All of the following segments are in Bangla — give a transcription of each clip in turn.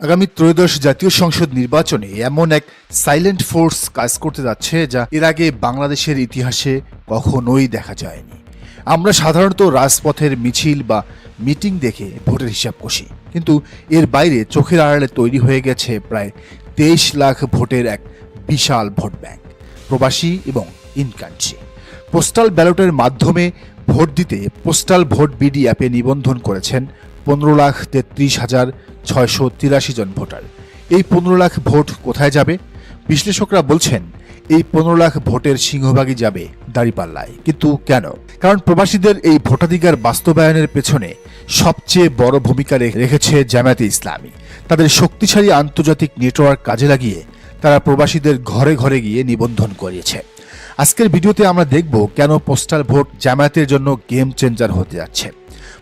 আগামী ত্রয়োদশ জাতীয় সংসদ নির্বাচনে এমন এক সাইলেন্ট ফোর্স কাজ করতে যাচ্ছে যা এর আগে বাংলাদেশের ইতিহাসে কখনোই দেখা যায়নি। আমরা সাধারণত রাজপথের মিছিল বা মিটিং দেখে ভোটের হিসাব কষি, কিন্তু এর বাইরে চোখের আড়ালে তৈরি হয়ে গেছে প্রায় তেইশ লাখ ভোটের এক বিশাল ভোট ব্যাংক, প্রবাসী এবং ইন কান্ট্রি পোস্টাল ব্যালটের মাধ্যমে ভোট দিতে পোস্টাল ভোট বিডি অ্যাপে নিবন্ধন করেছেন পনেরো লাখ তেত্রিশ হাজার ছয়শো তিরাশি জন ভোটার। এই পনেরো লাখ ভোট কোথায় যাবে? বিশ্লেষকরা বলছেন, এই পনেরো লাখ ভোটের সিংহভাগই যাবে দাঁড়িপাল্লায়। কিন্তু কেন? কারণ প্রবাসীদের এই ভোটাধিকার বাস্তবায়নের পেছনে সবচেয়ে বড় ভূমিকা রেখেছে জামায়াতে ইসলামী। তাদের শক্তিশালী আন্তর্জাতিক নেটওয়ার্ক কাজে লাগিয়ে তারা প্রবাসীদের ঘরে ঘরে গিয়ে নিবন্ধন করিয়েছে। আজকের ভিডিওতে আমরা দেখব কেন পোস্টাল ভোট জামায়াতের জন্য গেম চেঞ্জার হতে যাচ্ছে।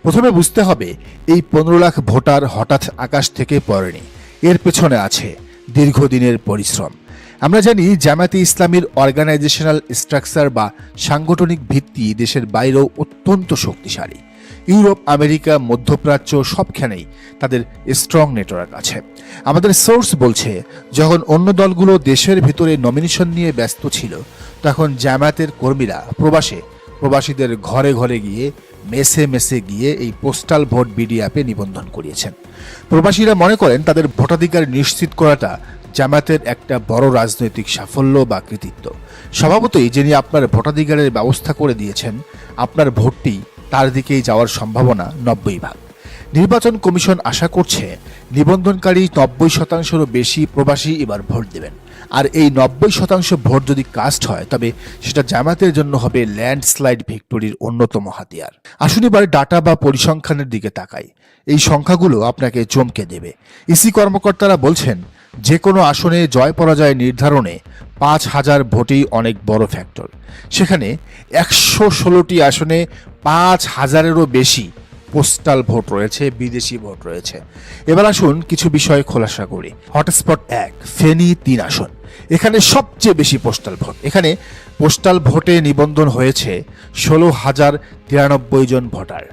প্রথমে বুঝতে হবে, এই পনেরো লাখ ভোটার হঠাৎ আকাশ থেকে পড়েনি। এর পেছনে আছে দীর্ঘদিনের পরিশ্রম। আমরা জানি জামায়াতে ইসলামীর অর্গানাইজেশনাল স্ট্রাকচার বা সাংগঠনিক ভিত্তি দেশের বাইরেও অত্যন্ত শক্তিশালী। ইউরোপ, আমেরিকা, মধ্যপ্রাচ্য সবখানেই তাদের স্ট্রং নেটওয়ার্ক আছে। আমাদের সোর্স বলছে, যখন অন্য দলগুলো দেশের ভিতরে নমিনেশন নিয়ে ব্যস্ত ছিল তখন জামায়াতের কর্মীরা প্রবাসে, প্রবাসীদের ঘরে ঘরে গিয়ে, মেসে মেসে গিয়ে এই পোস্টাল ভোট বিডি অ্যাপে নিবন্ধন করিয়েছেন। প্রবাসীরা মনে করেন তাদের ভোটাধিকার নিশ্চিত করাটা জামায়াতের একটা বড় রাজনৈতিক সাফল্য বা কৃতিত্ব। স্বভাবতই যিনি আপনার ভোটাধিকারের ব্যবস্থা করে দিয়েছেন, আপনার ভোটটি তার দিকেই যাওয়ার সম্ভাবনা নব্বই ভাগ। নির্বাচন কমিশন আশা করছে নিবন্ধনকারী নব্বই শতাংশেরও বেশি প্রবাসী এবার ভোট দেবেন। আর এই নব্বই শতাংশ ভোট যদি কাস্ট হয়, তবে সেটা জামায়াতের জন্য হবে ল্যান্ডস্লাইড ভিক্টোরির অন্যতম হাতিয়ার। আসুন এবার ডাটা বা পরিসংখ্যানের দিকে তাকাই। এই সংখ্যাগুলো আপনাকে চমকে দেবে। ইসি কর্মকর্তারা বলছেন যে কোনো আসনে জয় পরাজয় নির্ধারণে পাঁচ হাজার ভোটই অনেক বড় ফ্যাক্টর। সেখানে একশো ষোলোটি আসনে পাঁচ হাজারেরও বেশি পোস্টাল ভোট রয়েছে, বিদেশি ভোট রয়েছে। এবার আসুন কিছু বিষয় খোলাসা করি। হটস্পট এক, ফেনী তিন আসন। এখানে সবচেয়ে বেশি পোস্টাল ভোট। এখানে পোস্টাল ভোটে নিবন্ধন হয়েছে ষোলো হাজার তিরানব্বই জন ভোটার।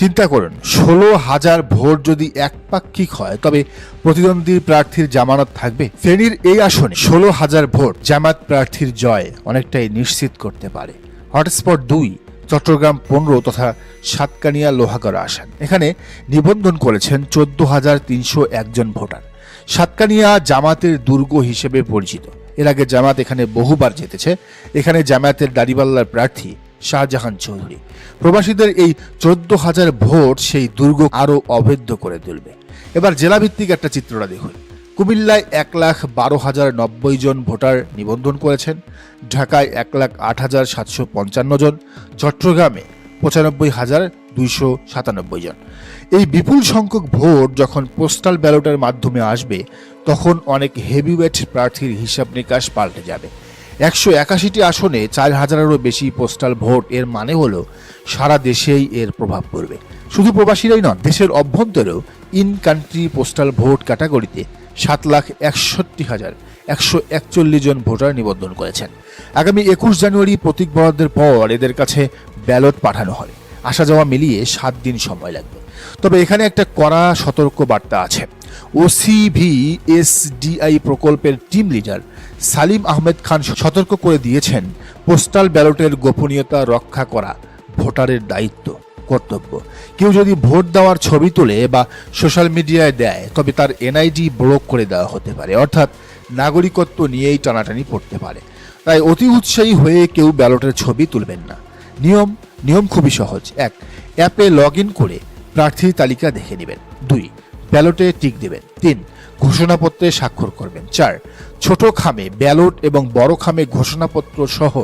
চিন্তা করুন, ষোলো হাজার ভোট যদি একপাক্ষিক হয়, তবে প্রতিদ্বন্দ্বী প্রার্থীর জামানত থাকবে। ফেনীর এই আসনে ষোলো হাজার ভোট জামাত প্রার্থীর জয় অনেকটাই নিশ্চিত করতে পারে। হটস্পট দুই চট্টগ্রাম পনেরো তথা সাতকানিয়া লোহাগড়া আসন। এখানে নিবন্ধন করেছেন চোদ্দ হাজার তিনশো একজন ভোটার। সাতকানিয়া জামাতের দুর্গ হিসেবে পরিচিত। এর আগে জামাত এখানে বহুবার জিতেছে। এখানে জামায়াতের দাড়িপাল্লার প্রার্থী শাহজাহান চৌধুরী। প্রবাসীদের এই চোদ্দ হাজার ভোট সেই দুর্গ আরও অভেদ্য করে তুলবে। এবার জেলাভিত্তিক একটা চিত্রটা দেখুন। কুমিল্লায় এক লাখ বারো হাজার নব্বই জন ভোটার নিবন্ধন করেছেন। ঢাকায় এক লাখ আট হাজার সাতশো পঞ্চান্ন জন। চট্টগ্রামে পঁচানব্বই হাজার দুইশো সাতানব্বই জন। এই বিপুল সংখ্যক ভোট যখন পোস্টাল ব্যালটের মাধ্যমে আসবে, তখন অনেক হেভিওয়েট প্রার্থীর হিসাব নিকাশ পাল্টে যাবে। একশো একাশিটি আসনে চার হাজারেরও বেশি পোস্টাল ভোট এর মানে হলো সারা দেশেই এর প্রভাব পড়বে। শুধু প্রবাসীরাই নন, দেশের অভ্যন্তরেও ইন কান্ট্রি পোস্টাল ভোট ক্যাটাগরিতে সাত লাখ একষট্টি হাজার একশো একচল্লিশ জন ভোটার নিবন্ধন করেছেন। আগামী একুশ জানুয়ারি প্রতীক বরাদ্দের পর এদের কাছে ব্যালট পাঠানো হয়। আসা যাওয়া মিলিয়ে সাত দিন সময় লাগবে। তবে এখানে একটা কড়া সতর্ক বার্তা আছে ওসিভি এসডিআই প্রকল্পের টিম লিডার সালিম আহমেদ খান সতর্ক করে দিয়েছেন, পোস্টাল ব্যালটের গোপনীয়তা রক্ষা করা ভোটারের দায়িত্ব। কর্তব্য। কেউ যদি ভোট দেওয়ার ছবি তোলে বা সোশ্যাল মিডিয়ায় দেয়, তবে তার এনআইডি ব্লক করে দেওয়া হতে পারে। অর্থাৎ নাগরিকত্ব নিয়েই টানাটানি পড়তে পারে। তাই অতি উৎসাহী হয়ে কেউ ব্যালটের ছবি তুলবেন না। নিয়ম নিয়ম খুবই সহজ। এক, অ্যাপে লগ ইন করে প্রার্থীর তালিকা দেখে নেবেন। দুই, ব্যালটে টিক দেবেন। তিন, ঘোষণাপত্রে স্বাক্ষর করবেন। চার, ছোট খামে ব্যালট এবং বড় খামে ঘোষণাপত্র সহ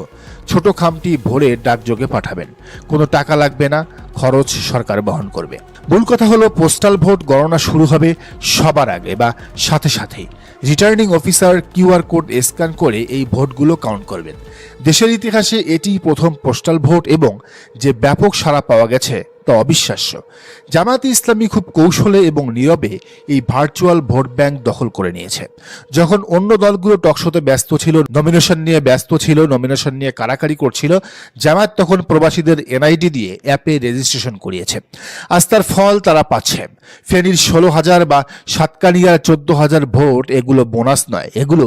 ছোট খামটি ভরে ডাকযোগে পাঠাবেন। কোনো টাকা লাগবে না, খরচ সরকার বহন করবে। মূল কথা হলো, পোস্টাল ভোট গণনা শুরু হবে সবার আগে বা সাথে সাথেই। Returning officer QR code scan করে এই ভোটগুলো কাউন্ট করবেন। দেশের ইতিহাসে এটি প্রথম পোস্টাল ভোট এবং যে ব্যাপক সাড়া পাওয়া গেছে তা অবিশ্বাস্য। জামায়াতে ইসলামী খুব কৌশলে এবং নীরবে এই ভার্চুয়াল ভোট ব্যাংক দখল করে নিয়েছে। যখন অন্য দলগুলো টকশোতে ব্যস্ত ছিল নমিনেশন নিয়ে ব্যস্ত ছিল নমিনেশন নিয়ে কারাকারি করছিল, জামায়াত তখন প্রবাসীদের এনআইডি দিয়ে অ্যাপে রেজিস্ট্রেশন করিয়েছে। আজ তার ফল তারা পাচ্ছে। ফেনীর ষোলো হাজার বা সাতকানিয়ার চোদ্দ হাজার ভোট এগুলো বোনাস নয়, এগুলো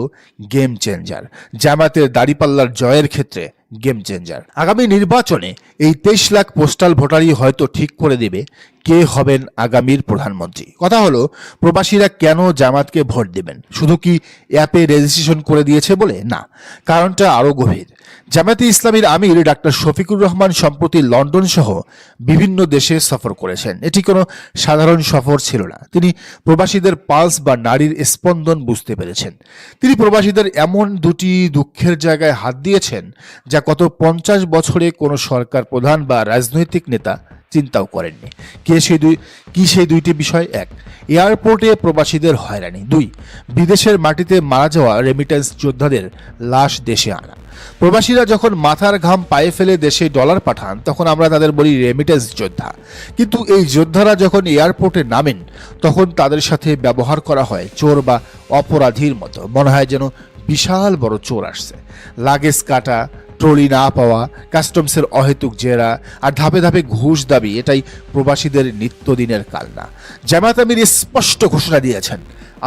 গেম চেঞ্জার জামাতের দাড়িপাল্লার জয়ের ক্ষেত্রে গেম চেঞ্জার। আগামী নির্বাচনে এই তেইশ লাখ পোস্টাল ভোটারই হয়তো ঠিক করে দেবে কে হবেন আগামীর প্রধানমন্ত্রী। কথা হলো, প্রবাসীরা কেন জামাতকে ভোট দেবেন? শুধু কি অ্যাপে রেজিস্ট্রেশন করে দিয়েছে বলে? না। কারণটা আরও গভীর। জামায়াতে ইসলামীর আমির ডাক্তার শফিকুর রহমান সম্প্রতি লন্ডন সহ বিভিন্ন দেশে সফর করেছেন। এটি কোনো সাধারণ সফর ছিল না। তিনি প্রবাসীদের পালস বা নারীর স্পন্দন বুঝতে পেরেছেন। তিনি প্রবাসীদের এমন দুটি দুঃখের জায়গায় হাত দিয়েছেন যা কত পঞ্চাশ বছরে কোনো সরকার প্রধান বা রাজনৈতিক নেতা চিন্তাও করেননি। কে সেই দুই কি সেই দুইটি বিষয়? এক, এয়ারপোর্টে প্রবাসীদের হয়রানি। দুই, বিদেশের মাটিতে মারা যাওয়া রেমিটেন্স যোদ্ধাদের লাশ দেশে আনা। প্রবাসীরা যখন মাথার ঘাম পায়ে ফেলে দেশে ডলার পাঠান, তখন আমরা তাদের বলি রেমিটেন্স যোদ্ধা। কিন্তু এই যোদ্ধারা যখন এয়ারপোর্টে নামেন, তখন তাদের সাথে ব্যবহার করা হয় চোর বা অপরাধীর মতো। মনে হয় যেন বিশাল বড় চোর আসছে। লাগেজ কাটা ট্রলি না পাওয়া, কাস্টমসের অহেতুক জেরা আর ধাপে ধাপে ঘুষ দাবি, এটাই প্রবাসীদের নিত্যদিনের কালনা জামাত আমির স্পষ্ট ঘোষণা দিয়েছেন,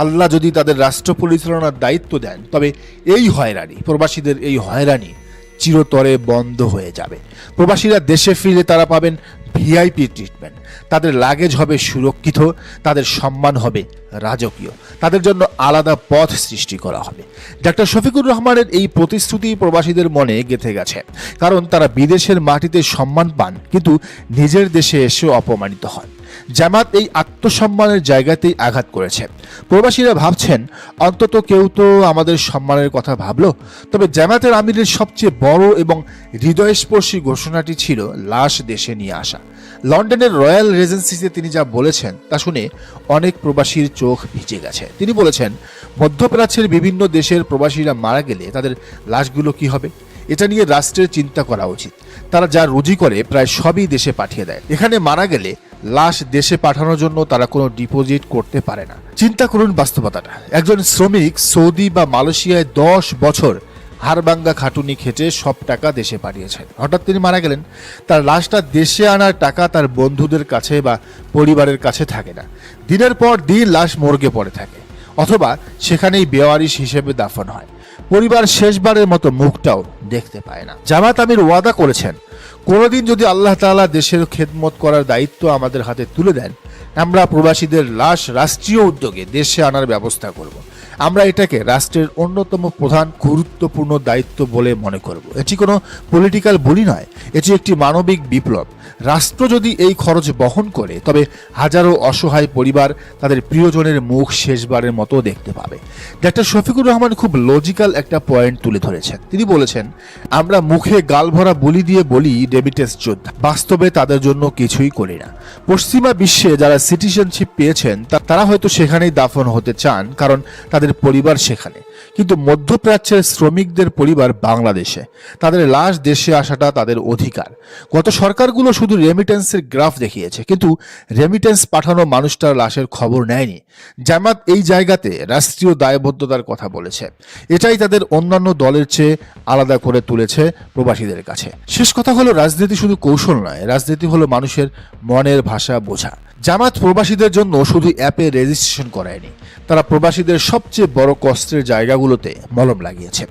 আল্লাহ যদি তাদের রাষ্ট্র পরিচালনার দায়িত্ব দেন, তবে এই হয়রানি, প্রবাসীদের এই হয়রানি চিরতরে বন্ধ হয়ে যাবে। প্রবাসীরা দেশে ফিরে তারা পাবেন ভিআইপি ট্রিটমেন্ট তাদের লাগেজ হবে সুরক্ষিত, তাদের সম্মান হবে রাজকীয়। তাদের জন্য আলাদা পথ সৃষ্টি করা হবে। ডাক্তার শফিকুর রহমানের এই প্রতিশ্রুতি প্রবাসীদের মনে গেঁথে গেছে। কারণ তারা বিদেশের মাটিতে সম্মান পান, কিন্তু নিজের দেশে এসে অপমানিত হন। জামাত এই আত্মসম্মানের জায়গাতেই আঘাত করেছে। প্রবাসীরা ভাবছেন, অন্তত কেউ তো আমাদের সম্মানের কথা ভাবলো। তবে জামাতের আমিরের সবচেয়ে বড় এবং হৃদয়স্পর্শী ঘোষণাটি ছিল লাশ দেশে নিয়ে আসা। লন্ডনের রয়্যাল রেজেন্সিতে তিনি যা বলেছেন, তা শুনে অনেক প্রবাসীর চোখ ভিজে গেছে। তিনি বলেছেন, মধ্যপ্রাচ্যের বিভিন্ন দেশের প্রবাসীরা মারা গেলে তাদের লাশগুলো কি হবে? এটা নিয়ে রাষ্ট্রের চিন্তা করা উচিত। তারা যা রুজি করে, প্রায় সবই দেশে পাঠিয়ে দেয়। এখানে মারা গেলে লাশ দেশে পাঠানোর জন্য তারা কোনো ডিপোজিট করতে পারে না। চিন্তা করুন বাস্তবতাটা। একজন শ্রমিক সৌদি বা মালয়েশিয়ায় দশ বছর হাড়বাঙ্গা খাটুনি খেটে সব টাকা দেশে পাঠিয়েছেন। হঠাৎ তিনি মারা গেলেন। তার লাশটা দেশে আনার টাকা তার বন্ধুদের কাছে বা পরিবারের কাছে থাকে না। দিনের পর দিন লাশ মর্গে পড়ে থাকে। অথবা সেখানেই বেওয়ারিশ হিসেবে দাফন হয়। পরিবার শেষবারের মতো মুখটাও দেখতে পায় না। জামাত আমির ওয়াদা করেছেন, কোনোদিন যদি আল্লাহ তালা দেশের খেদমত করার দায়িত্ব আমাদের হাতে তুলে দেন, আমরা প্রবাসীদের লাশ রাষ্ট্রীয় উদ্যোগে দেশে আনার ব্যবস্থা করব। আমরা এটাকে রাষ্ট্রের অন্যতম প্রধান গুরুত্বপূর্ণ দায়িত্ব বলে মনে করব। এটি কোনো পলিটিক্যাল বলি নয়, এটি একটি মানবিক বিপ্লব। রাষ্ট্র যদি এই খরচ বহন করে, তবে হাজারো অসহায় পরিবার তাদের প্রিয়জনের মুখ শেষবারের মতো দেখতে পাবে। ডাক্তার শফিকুর রহমান খুব লজিক্যাল একটা পয়েন্ট তুলে ধরেছেন। তিনি বলেছেন, আমরা মুখে গাল ভরা বলি দিয়ে বলি ডেবিটেস যোদ্ধা। বাস্তবে তাদের জন্য কিছুই করি না। পশ্চিমা বিশ্বে যারা সিটিজেনশিপ পেয়েছেন তারা হয়তো সেখানেই দাফন হতে চান, কারণ তাদের পরিবার সেখানে। কিন্তু মধ্যপ্রাচ্যের শ্রমিকদের পরিবার বাংলাদেশে। তাদের লাশ দেশে আসাটা তাদের অধিকার। গত সরকারগুলো শুধু রেমিটেন্সের গ্রাফ দেখিয়েছে, কিন্তু রেমিটেন্স পাঠানো মানুষটার লাশের খবর নেয়নি। জামাত এই জায়গাতে রাষ্ট্রীয় দায়বদ্ধতার কথা বলেছে। এটাই তাদের অন্যান্য দলের চেয়ে আলাদা করে তুলেছে প্রবাসীদের কাছে। শেষ কথা হলো, রাজনীতি শুধু কৌশল নয়, রাজনীতি হলো মানুষের মনের ভাষা বোঝা। জামাত প্রবাসীদের জন্য শুধু অ্যাপে রেজিস্ট্রেশন করায়নি, তারা প্রবাসীদের সবচেয়ে বড় কষ্টের জায়গাগুলোতে মলম লাগিয়েছে।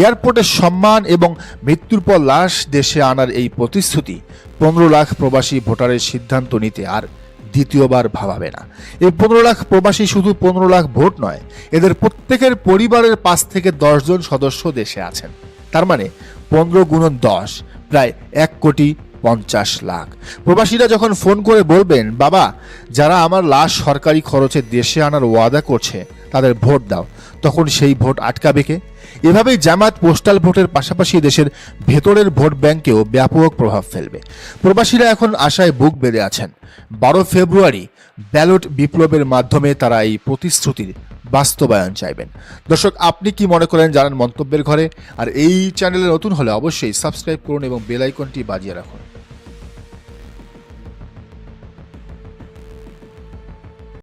এয়ারপোর্টের সম্মান এবং মৃত্যুর পর লাশ দেশে আনার এই প্রতিশ্রুতি পনেরো লাখ প্রবাসী ভোটারের সিদ্ধান্ত নিতে আর দ্বিতীয়বার ভাবাবে না। এই পনেরো লাখ প্রবাসী শুধু পনেরো লাখ ভোট নয়, এদের প্রত্যেকের পরিবারের পাঁচ থেকে দশজন সদস্য দেশে আছেন। তার মানে পনেরো গুণন দশ, প্রায় এক কোটি পঞ্চাশ লাখ। প্রবাসীরা যখন ফোন করে বলবেন, বাবা, যারা আমার লাশ সরকারি খরচে দেশে আনার ওয়াদা করছে তাদের ভোট দাও। তখন সেই ভোট আটকাবে কে? এভাবেই জামাত পোস্টাল ভোটের পাশাপাশি দেশের ভেতরের ভোট ব্যাংকেও ব্যাপক প্রভাব ফেলবে। প্রবাসীরা এখন আশায় বুক বেঁধে আছেন। বারো ফেব্রুয়ারি ব্যালট বিপ্লবের মাধ্যমে তারা এই প্রতিশ্রুতির বাস্তবায়ন চাইবেন। দর্শক, আপনি কি মনে করেন জানান মন্তব্যের ঘরে। আর এই চ্যানেলে নতুন হলে অবশ্যই সাবস্ক্রাইব করুন এবং বেল আইকনটি বাজিয়ে রাখুন।